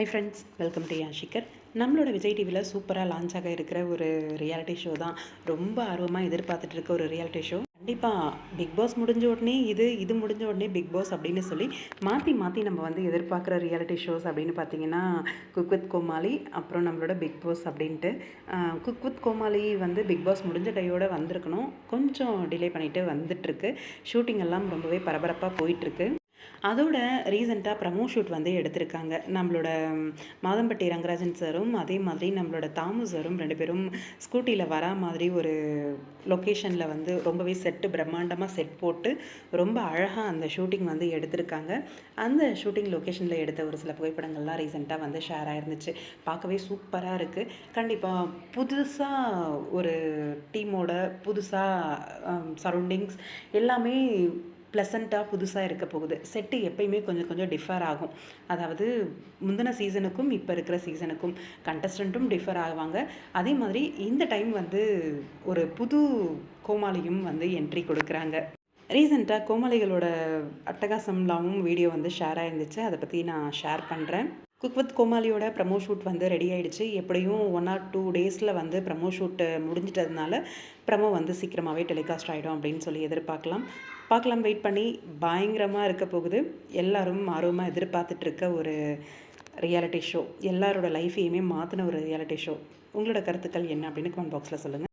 High friends welcome to யாஷிகர் நம்மளோட விஜய் டிவியில் சூப்பராக லான்ச் ஆக இருக்கிற ஒரு ரியாலிட்டி ஷோ தான். ரொம்ப ஆர்வமாக எதிர்பார்த்துட்டு இருக்க ஒரு ரியாலிட்டி ஷோ கண்டிப்பாக பிக் பாஸ் முடிஞ்ச உடனே இது இது முடிஞ்ச உடனே பிக் பாஸ் அப்படின்னு சொல்லி மாற்றி மாற்றி நம்ம வந்து எதிர்பார்க்குற ரியாலிட்டி ஷோஸ் அப்படின்னு பார்த்தீங்கன்னா குக் வித் கோமாளி அப்புறம் நம்மளோட பிக் பாஸ் அப்படின்ட்டு. குக் வித் கோமாளி வந்து பிக் பாஸ் முடிஞ்ச கையோடு வந்திருக்கணும். கொஞ்சம் டிலே பண்ணிவிட்டு வந்துட்டுருக்கு ஷூட்டிங் எல்லாம் ரொம்பவே பரபரப்பாக போயிட்டுருக்கு அதோட ரீசெண்டாக ப்ரமோ ஷூட் வந்து எடுத்திருக்காங்க. நம்மளோட மாதம்பட்டி ரங்கராஜன் சாரும் அதே மாதிரி நம்மளோட தாமு சாரும் ரெண்டு பேரும் ஸ்கூட்டியில் வரா மாதிரி ஒரு லொக்கேஷனில் வந்து ரொம்பவே செட்டு பிரம்மாண்டமாக செட் போட்டு ரொம்ப அழகாக அந்த ஷூட்டிங் வந்து எடுத்திருக்காங்க. அந்த ஷூட்டிங் லொக்கேஷனில் எடுத்த ஒரு சில புகைப்படங்கள்லாம் ரீசெண்டாக வந்து ஷேர் ஆயிருந்துச்சு. பார்க்கவே சூப்பராக இருக்குது கண்டிப்பாக புதுசாக ஒரு டீமோட புதுசாக சரௌண்டிங்ஸ் எல்லாமே ப்ளசண்ட்டாக புதுசாக இருக்க போகுது. செட்டு எப்பயுமே கொஞ்சம் கொஞ்சம் டிஃபர் ஆகும். அதாவது முந்தின சீசனுக்கும் இப்போ இருக்கிற சீசனுக்கும் கண்டஸ்டண்ட்டும் டிஃபர் ஆவாங்க. அதே மாதிரி இந்த டைம் வந்து ஒரு புது கோமாளியும் வந்து என்ட்ரி கொடுக்குறாங்க. ரீசெண்டாக கோமாளிகளோட அட்டகாசம்லாவும் வீடியோ வந்து ஷேர் ஆயிருந்துச்சு. அதை பற்றி நான் ஷேர் பண்ணுறேன் குக் வித் கோமாளியோட ப்ரமோ ஷூட் வந்து ரெடி ஆகிடுச்சு எப்படியும் ஒன் ஆர் டூ டேஸில் வந்து ப்ரமோ ஷூட்டு முடிஞ்சிட்டதுனால ப்ரமோ வந்து சீக்கிரமாகவே டெலிகாஸ்ட் ஆகிடும் அப்படின்னு சொல்லி எதிர்பார்க்கலாம். பார்க்கலாம் வெயிட் பண்ணி பயங்கரமாக இருக்க போகுது. எல்லாரும் ஆர்வமாக எதிர்பார்த்துட்ருக்க ஒரு ரியாலிட்டி ஷோ எல்லாரோட லைஃப்பையுமே மாற்றின ஒரு ரியாலிட்டி ஷோ உங்களோட கருத்துக்கள் என்ன அப்படின்னு கமெண்ட் பாக்ஸில் சொல்லுங்கள்